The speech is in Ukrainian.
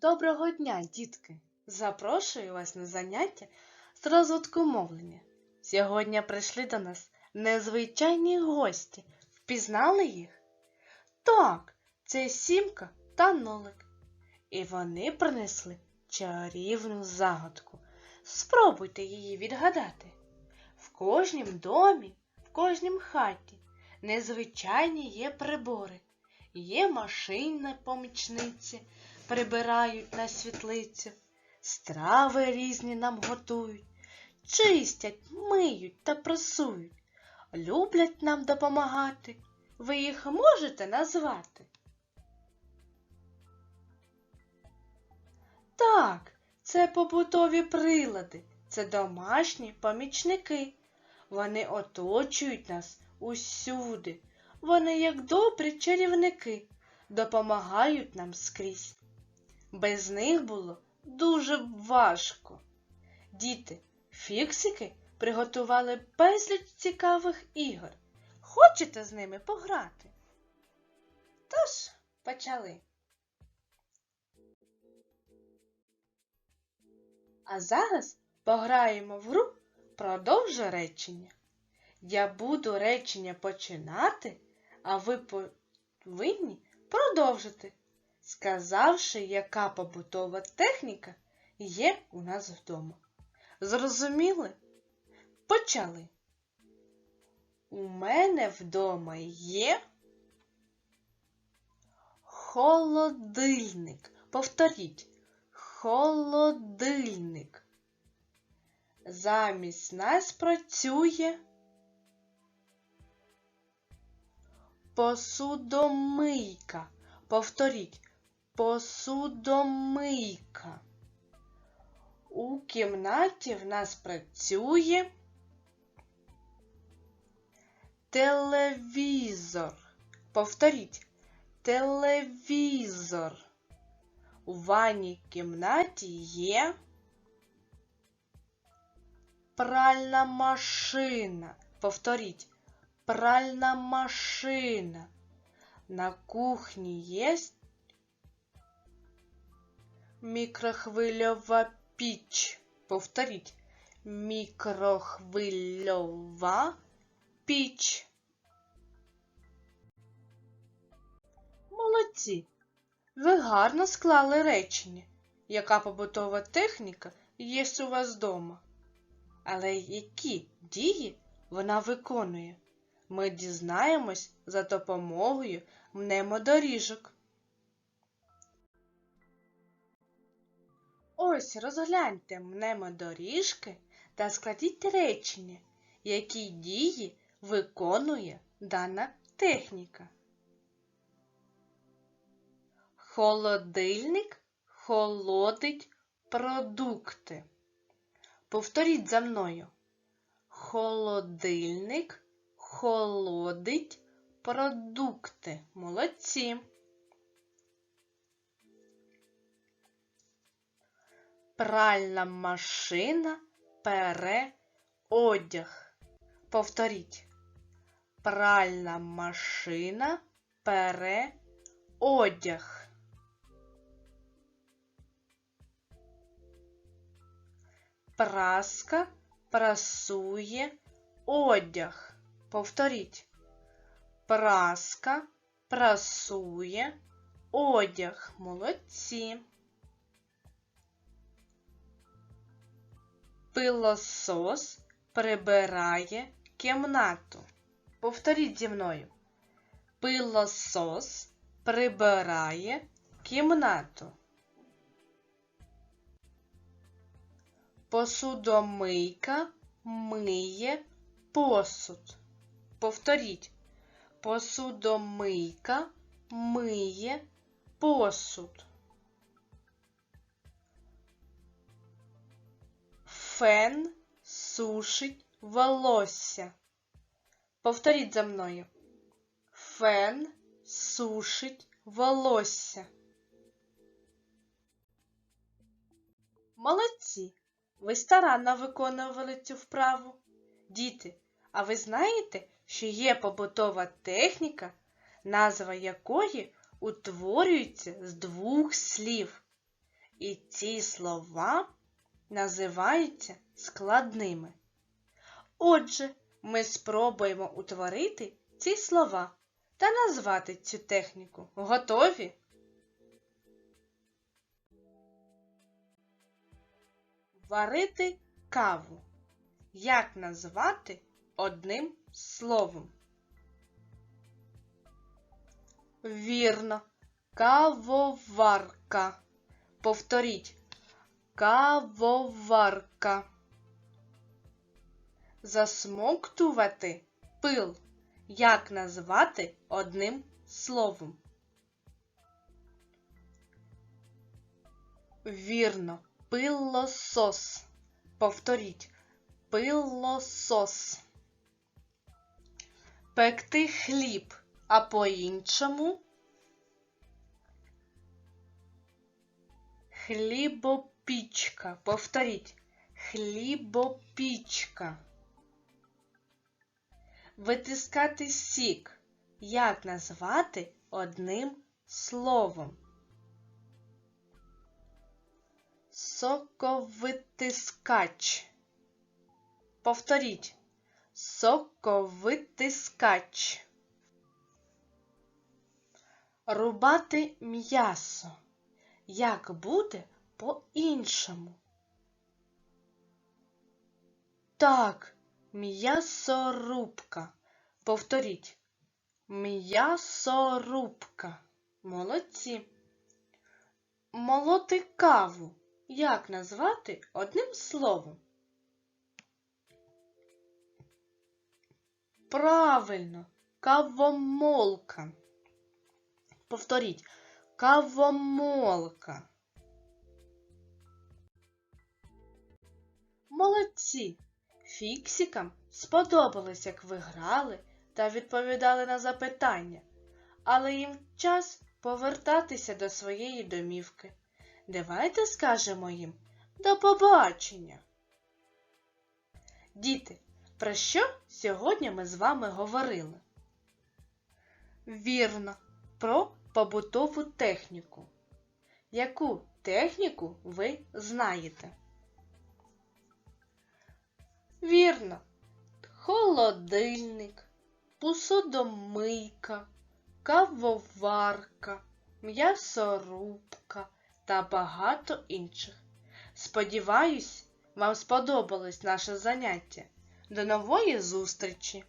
Доброго дня, дітки! Запрошую вас на заняття з розвитку мовлення. Сьогодні прийшли до нас незвичайні гості. Впізнали їх? Так, це Сімка та Нолик. І вони принесли чарівну загадку. Спробуйте її відгадати. В кожнім домі, в кожнім хаті незвичайні є прибори, є машинні помічниці, прибирають на світлицю, страви різні нам готують, чистять, миють та прасують, люблять нам допомагати. Ви їх можете назвати? Так, це побутові прилади, це домашні помічники. Вони оточують нас усюди. Вони, як добрі чарівники, допомагають нам скрізь. Без них було дуже важко. Діти, фіксики приготували безліч цікавих ігор. Хочете з ними пограти? Тож почали. А зараз пограємо в гру продовжу речення. Я буду речення починати, а ви повинні продовжити, сказавши, яка побутова техніка є у нас вдома. Зрозуміли? Почали. У мене вдома є холодильник. Повторіть. Холодильник. Замість нас працює посудомийка. Повторіть. Посудомийка. У кімнаті в нас працює телевізор. Повторіть. Телевізор. У ванній кімнаті є пральна машина. Повторіть. Пральна машина. На кухні є мікрохвильова піч. Повторіть. Мікрохвильова піч. Молодці. Ви гарно склали речення. Яка побутова техніка є у вас вдома? Але які дії вона виконує? Ми дізнаємось за допомогою мнемодоріжок. Ось розгляньте мнемодоріжки та складіть речення, які дії виконує дана техніка. Холодильник холодить продукти. Повторіть за мною. Холодильник холодить продукти. Молодці. Пральна машина пере одяг. Повторіть. Пральна машина пере одяг. Праска прасує одяг. Повторіть. Праска прасує одяг. Молодці. Пилосос прибирає кімнату. Повторіть зі мною. Пилосос прибирає кімнату. Посудомийка миє посуд. Повторіть. Посудомийка миє посуд. Фен сушить волосся. Повторіть за мною. Фен сушить волосся. Молодці! Ви старанно виконували цю вправу. Діти, а ви знаєте, що є побутова техніка, назва якої утворюється з двох слів? І ці слова називаються складними. Отже, ми спробуємо утворити ці слова та назвати цю техніку. Готові? Варити каву. Як назвати одним словом? Вірно, кавоварка. Повторіть. Кавоварка. Засмоктувати пил. Як назвати одним словом? Вірно, пилосос. Повторіть. Пилосос. Пекти хліб, а по-іншому хлібопічка. Повторіть. Хлібопічка. Витискати сік. Як назвати одним словом? Соковитискач. Повторіть. Соковитискач. Рубати м'ясо. Як буде по-іншому? Так, м'ясорубка. Повторіть. М'ясорубка. Молодці. Молоти каву. Як назвати одним словом? Правильно, кавомолка. Повторіть. Кавомолка. Молодці! Фіксикам сподобалось, як ви грали та відповідали на запитання, але їм час повертатися до своєї домівки. Давайте скажемо їм до побачення. Діти, про що сьогодні ми з вами говорили? Вірно, про побутову техніку. Яку техніку ви знаєте? Вірно, холодильник, посудомийка, кавоварка, м'ясорубка та багато інших. Сподіваюсь, вам сподобалось наше заняття. До нової зустрічі!